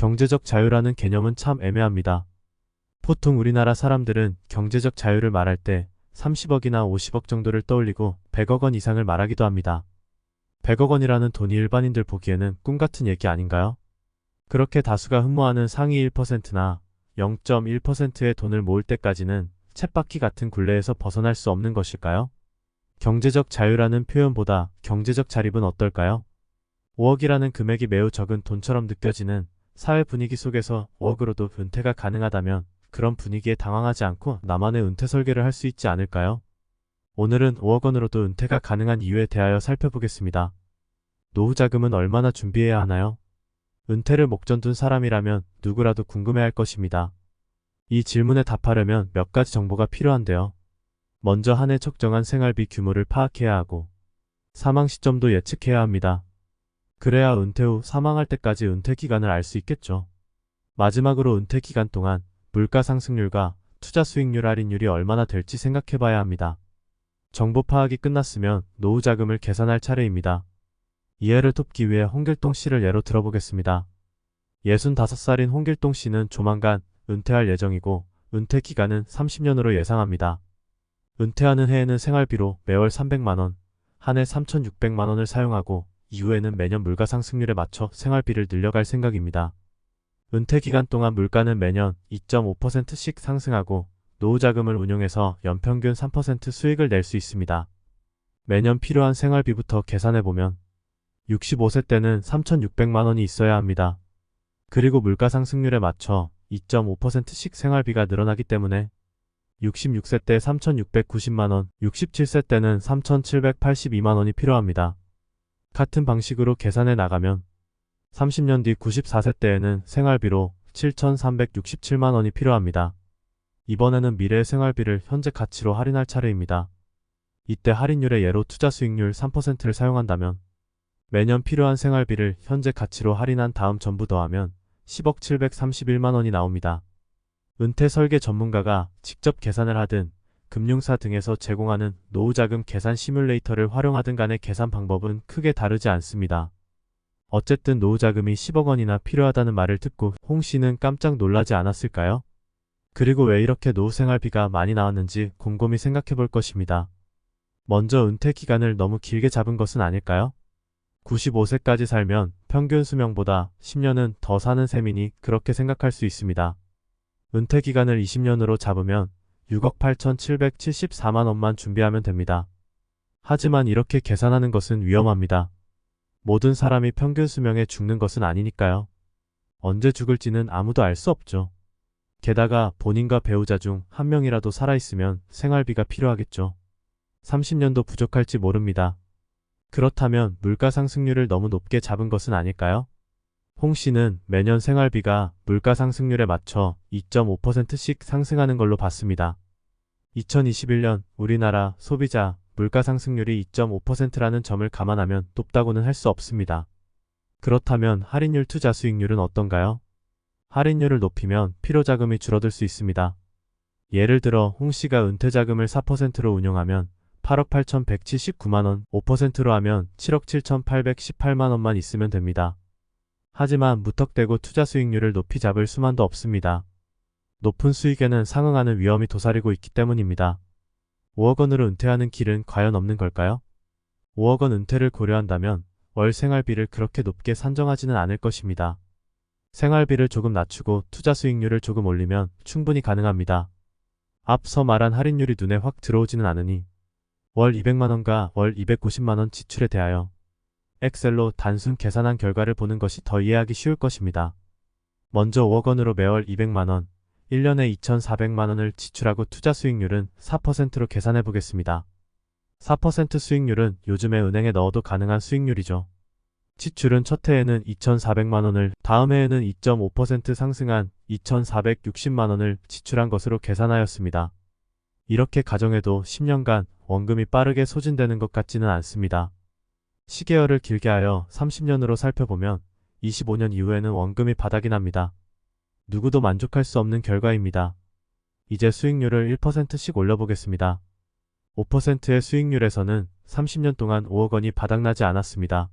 경제적 자유라는 개념은 참 애매합니다. 보통 우리나라 사람들은 경제적 자유를 말할 때 30억이나 50억 정도를 떠올리고 100억 원 이상을 말하기도 합니다. 100억 원이라는 돈이 일반인들 보기에는 꿈 같은 얘기 아닌가요? 그렇게 다수가 흠모하는 상위 1%나 0.1%의 돈을 모을 때까지는 쳇바퀴 같은 굴레에서 벗어날 수 없는 것일까요? 경제적 자유라는 표현보다 경제적 자립은 어떨까요? 5억이라는 금액이 매우 적은 돈처럼 느껴지는 사회 분위기 속에서 5억으로도 은퇴가 가능하다면 그런 분위기에 당황하지 않고 나만의 은퇴 설계를 할 수 있지 않을까요? 오늘은 5억 원으로도 은퇴가 가능한 이유에 대하여 살펴보겠습니다. 노후 자금은 얼마나 준비해야 하나요? 은퇴를 목전 둔 사람이라면 누구라도 궁금해할 것입니다. 이 질문에 답하려면 몇 가지 정보가 필요한데요. 먼저 한 해 적정한 생활비 규모를 파악해야 하고 사망 시점도 예측해야 합니다. 그래야 은퇴 후 사망할 때까지 은퇴 기간을 알 수 있겠죠. 마지막으로 은퇴 기간 동안 물가 상승률과 투자 수익률 할인율이 얼마나 될지 생각해 봐야 합니다. 정보 파악이 끝났으면 노후 자금을 계산할 차례입니다. 이해를 돕기 위해 홍길동 씨를 예로 들어보겠습니다. 65살인 홍길동 씨는 조만간 은퇴할 예정이고 은퇴 기간은 30년으로 예상합니다. 은퇴하는 해에는 생활비로 매월 300만원, 한 해 3,600만원을 사용하고 이후에는 매년 물가 상승률에 맞춰 생활비를 늘려갈 생각입니다. 은퇴 기간 동안 물가는 매년 2.5%씩 상승하고 노후 자금을 운용해서 연평균 3% 수익을 낼 수 있습니다. 매년 필요한 생활비부터 계산해보면 65세 때는 3,600만 원이 있어야 합니다. 그리고 물가 상승률에 맞춰 2.5%씩 생활비가 늘어나기 때문에 66세 때 3,690만 원, 67세 때는 3,782만 원이 필요합니다. 같은 방식으로 계산해 나가면 30년 뒤 94세 때에는 생활비로 7,367만 원이 필요합니다. 이번에는 미래의 생활비를 현재 가치로 할인할 차례입니다. 이때 할인율의 예로 투자 수익률 3%를 사용한다면 매년 필요한 생활비를 현재 가치로 할인한 다음 전부 더하면 10억 731만 원이 나옵니다. 은퇴 설계 전문가가 직접 계산을 하든 금융사 등에서 제공하는 노후자금 계산 시뮬레이터를 활용하든 간의 계산 방법은 크게 다르지 않습니다. 어쨌든 노후자금이 10억 원이나 필요하다는 말을 듣고 홍 씨는 깜짝 놀라지 않았을까요? 그리고 왜 이렇게 노후 생활비가 많이 나왔는지 곰곰이 생각해 볼 것입니다. 먼저 은퇴 기간을 너무 길게 잡은 것은 아닐까요? 95세까지 살면 평균 수명보다 10년은 더 사는 셈이니 그렇게 생각할 수 있습니다. 은퇴 기간을 20년으로 잡으면 6억 8,774만 원만 준비하면 됩니다. 하지만 이렇게 계산하는 것은 위험합니다. 모든 사람이 평균 수명에 죽는 것은 아니니까요. 언제 죽을지는 아무도 알 수 없죠. 게다가 본인과 배우자 중 한 명이라도 살아있으면 생활비가 필요하겠죠. 30년도 부족할지 모릅니다. 그렇다면 물가 상승률을 너무 높게 잡은 것은 아닐까요? 홍 씨는 매년 생활비가 물가 상승률에 맞춰 2.5%씩 상승하는 걸로 봤습니다. 2021년 우리나라 소비자 물가 상승률이 2.5%라는 점을 감안하면 높다고는 할 수 없습니다. 그렇다면 할인율 투자 수익률은 어떤가요? 할인율을 높이면 필요 자금이 줄어들 수 있습니다. 예를 들어 홍 씨가 은퇴 자금을 4%로 운용하면 8억 8,179만 원, 5%로 하면 7억 7,818만 원만 있으면 됩니다. 하지만 무턱대고 투자 수익률을 높이 잡을 수만도 없습니다. 높은 수익에는 상응하는 위험이 도사리고 있기 때문입니다. 5억 원으로 은퇴하는 길은 과연 없는 걸까요? 5억 원 은퇴를 고려한다면 월 생활비를 그렇게 높게 산정하지는 않을 것입니다. 생활비를 조금 낮추고 투자 수익률을 조금 올리면 충분히 가능합니다. 앞서 말한 할인율이 눈에 확 들어오지는 않으니 월 200만원과 월 290만원 지출에 대하여 엑셀로 단순 계산한 결과를 보는 것이 더 이해하기 쉬울 것입니다. 먼저 5억 원으로 매월 200만원, 1년에 2,400만원을 지출하고 투자 수익률은 4%로 계산해 보겠습니다. 4% 수익률은 요즘에 은행에 넣어도 가능한 수익률이죠. 지출은 첫 해에는 2,400만원을, 다음 해에는 2.5% 상승한 2,460만원을 지출한 것으로 계산하였습니다. 이렇게 가정해도 10년간 원금이 빠르게 소진되는 것 같지는 않습니다. 시계열을 길게 하여 30년으로 살펴보면 25년 이후에는 원금이 바닥이 납니다. 누구도 만족할 수 없는 결과입니다. 이제 수익률을 1%씩 올려보겠습니다. 5%의 수익률에서는 30년 동안 5억 원이 바닥나지 않았습니다.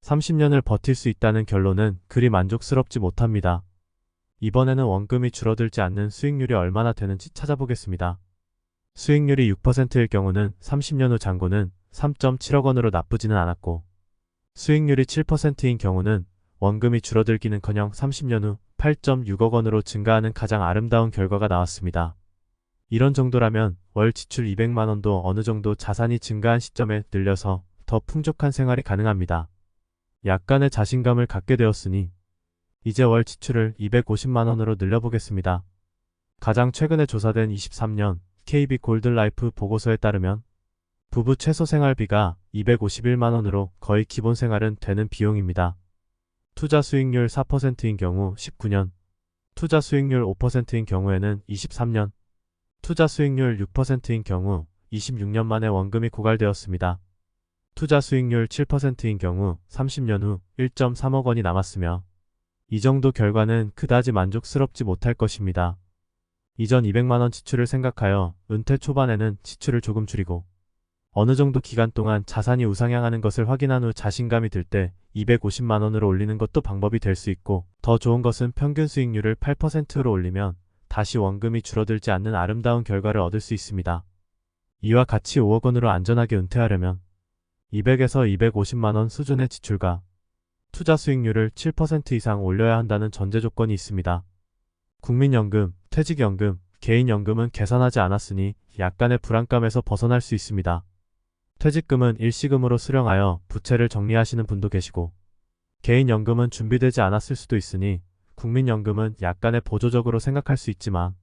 30년을 버틸 수 있다는 결론은 그리 만족스럽지 못합니다. 이번에는 원금이 줄어들지 않는 수익률이 얼마나 되는지 찾아보겠습니다. 수익률이 6%일 경우는 30년 후 잔고는 3.7억 원으로 나쁘지는 않았고, 수익률이 7%인 경우는 원금이 줄어들기는커녕 30년 후 8.6억 원으로 증가하는 가장 아름다운 결과가 나왔습니다. 이런 정도라면 월 지출 200만 원도 어느 정도 자산이 증가한 시점에 늘려서 더 풍족한 생활이 가능합니다. 약간의 자신감을 갖게 되었으니 이제 월 지출을 250만 원으로 늘려보겠습니다. 가장 최근에 조사된 23년 KB 골드라이프 보고서에 따르면 부부 최소 생활비가 251만 원으로 거의 기본 생활은 되는 비용입니다. 투자 수익률 4%인 경우 19년, 투자 수익률 5%인 경우에는 23년, 투자 수익률 6%인 경우 26년 만에 원금이 고갈되었습니다. 투자 수익률 7%인 경우 30년 후 1.3억 원이 남았으며 이 정도 결과는 그다지 만족스럽지 못할 것입니다. 이전 200만원 지출을 생각하여 은퇴 초반에는 지출을 조금 줄이고 어느 정도 기간 동안 자산이 우상향하는 것을 확인한 후 자신감이 들 때 250만원으로 올리는 것도 방법이 될 수 있고 더 좋은 것은 평균 수익률을 8%로 올리면 다시 원금이 줄어들지 않는 아름다운 결과를 얻을 수 있습니다. 이와 같이 5억 원으로 안전하게 은퇴하려면 200에서 250만원 수준의 지출과 투자 수익률을 7% 이상 올려야 한다는 전제 조건이 있습니다. 국민연금, 퇴직연금, 개인연금은 계산하지 않았으니 약간의 불안감에서 벗어날 수 있습니다. 퇴직금은 일시금으로 수령하여 부채를 정리하시는 분도 계시고 개인연금은 준비되지 않았을 수도 있으니 국민연금은 약간의 보조적으로 생각할 수 있지만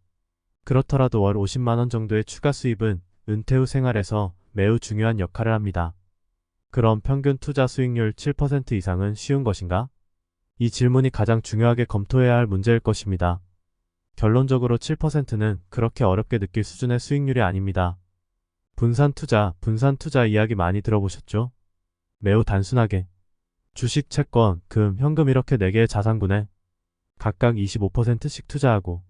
그렇더라도 월 50만원 정도의 추가 수입은 은퇴 후 생활에서 매우 중요한 역할을 합니다. 그럼 평균 투자 수익률 7% 이상은 쉬운 것인가? 이 질문이 가장 중요하게 검토해야 할 문제일 것입니다. 결론적으로 7%는 그렇게 어렵게 느낄 수준의 수익률이 아닙니다. 분산 투자, 분산 투자 이야기 많이 들어보셨죠? 매우 단순하게 주식, 채권, 금, 현금 이렇게 4개의 자산군에 각각 25%씩 투자하고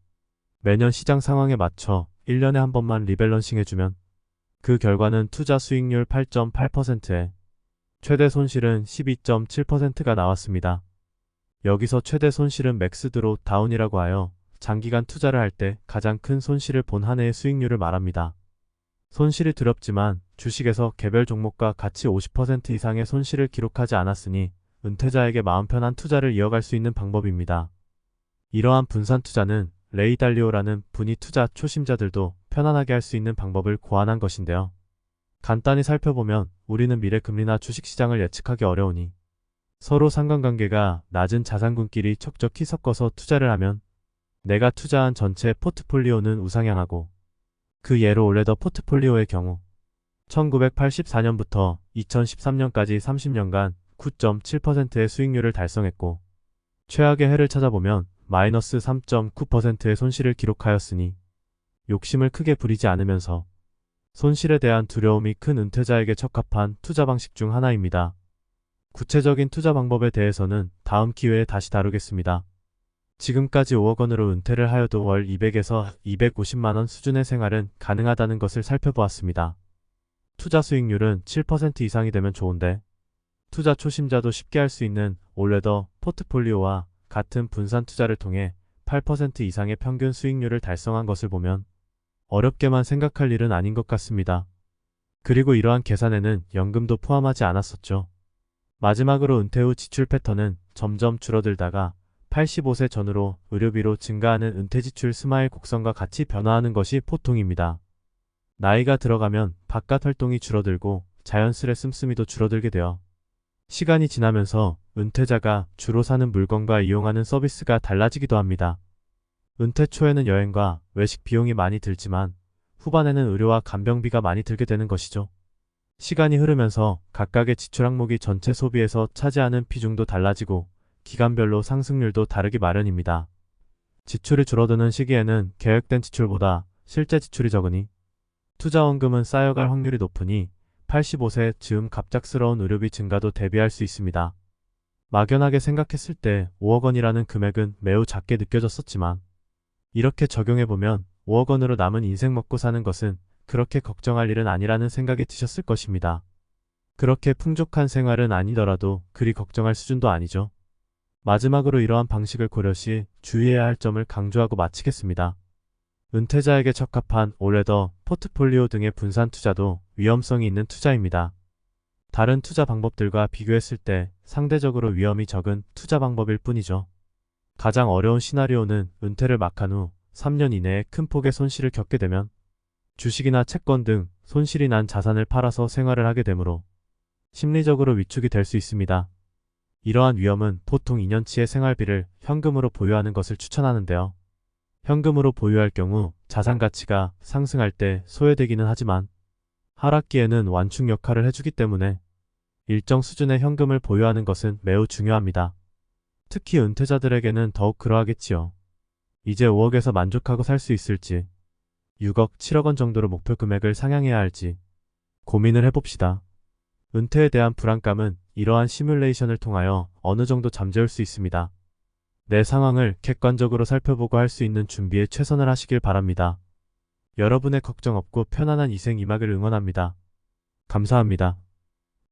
매년 시장 상황에 맞춰 1년에 한 번만 리밸런싱 해주면 그 결과는 투자 수익률 8.8%에 최대 손실은 12.7%가 나왔습니다. 여기서 최대 손실은 맥스 드로 다운이라고 하여 장기간 투자를 할 때 가장 큰 손실을 본 한 해의 수익률을 말합니다. 손실이 두렵지만 주식에서 개별 종목과 같이 50% 이상의 손실을 기록하지 않았으니 은퇴자에게 마음 편한 투자를 이어갈 수 있는 방법입니다. 이러한 분산 투자는 레이 달리오라는 분이 투자 초심자들도 편안하게 할 수 있는 방법을 고안한 것인데요. 간단히 살펴보면 우리는 미래 금리나 주식시장을 예측하기 어려우니 서로 상관관계가 낮은 자산군끼리 척척히 섞어서 투자를 하면 내가 투자한 전체 포트폴리오는 우상향하고 그 예로 올레더 포트폴리오의 경우 1984년부터 2013년까지 30년간 9.7%의 수익률을 달성했고 최악의 해를 찾아보면 마이너스 3.9%의 손실을 기록하였으니 욕심을 크게 부리지 않으면서 손실에 대한 두려움이 큰 은퇴자에게 적합한 투자 방식 중 하나입니다. 구체적인 투자 방법에 대해서는 다음 기회에 다시 다루겠습니다. 지금까지 5억 원으로 은퇴를 하여도 월 200에서 250만 원 수준의 생활은 가능하다는 것을 살펴보았습니다. 투자 수익률은 7% 이상이 되면 좋은데 투자 초심자도 쉽게 할 수 있는 올레더 포트폴리오와 같은 분산 투자를 통해 8% 이상의 평균 수익률을 달성한 것을 보면 어렵게만 생각할 일은 아닌 것 같습니다. 그리고 이러한 계산에는 연금도 포함하지 않았었죠. 마지막으로 은퇴 후 지출 패턴은 점점 줄어들다가 85세 전후로 의료비로 증가하는 은퇴 지출 스마일 곡선과 같이 변화하는 것이 보통입니다. 나이가 들어가면 바깥 활동이 줄어들고 자연스레 씀씀이도 줄어들게 되어 시간이 지나면서 은퇴자가 주로 사는 물건과 이용하는 서비스가 달라지기도 합니다. 은퇴 초에는 여행과 외식 비용이 많이 들지만 후반에는 의료와 간병비가 많이 들게 되는 것이죠. 시간이 흐르면서 각각의 지출 항목이 전체 소비에서 차지하는 비중도 달라지고 기간별로 상승률도 다르기 마련입니다. 지출이 줄어드는 시기에는 계획된 지출보다 실제 지출이 적으니 투자원금은 쌓여갈 확률이 높으니 85세 즈음 갑작스러운 의료비 증가도 대비할 수 있습니다. 막연하게 생각했을 때 5억 원이라는 금액은 매우 작게 느껴졌었지만 이렇게 적용해보면 5억 원으로 남은 인생 먹고 사는 것은 그렇게 걱정할 일은 아니라는 생각이 드셨을 것입니다. 그렇게 풍족한 생활은 아니더라도 그리 걱정할 수준도 아니죠. 마지막으로 이러한 방식을 고려 시 주의해야 할 점을 강조하고 마치겠습니다. 은퇴자에게 적합한 올레더, 포트폴리오 등의 분산 투자도 위험성이 있는 투자입니다. 다른 투자 방법들과 비교했을 때 상대적으로 위험이 적은 투자 방법일 뿐이죠. 가장 어려운 시나리오는 은퇴를 막한 후 3년 이내에 큰 폭의 손실을 겪게 되면 주식이나 채권 등 손실이 난 자산을 팔아서 생활을 하게 되므로 심리적으로 위축이 될 수 있습니다. 이러한 위험은 보통 2년치의 생활비를 현금으로 보유하는 것을 추천하는데요. 현금으로 보유할 경우 자산 가치가 상승할 때 소외되기는 하지만 하락기에는 완충 역할을 해주기 때문에 일정 수준의 현금을 보유하는 것은 매우 중요합니다. 특히 은퇴자들에게는 더욱 그러하겠지요. 이제 5억에서 만족하고 살 수 있을지, 6억, 7억 원 정도로 목표 금액을 상향해야 할지 고민을 해봅시다. 은퇴에 대한 불안감은 이러한 시뮬레이션을 통하여 어느 정도 잠재울 수 있습니다. 내 상황을 객관적으로 살펴보고 할 수 있는 준비에 최선을 하시길 바랍니다. 여러분의 걱정 없고 편안한 이생 이막을 응원합니다. 감사합니다.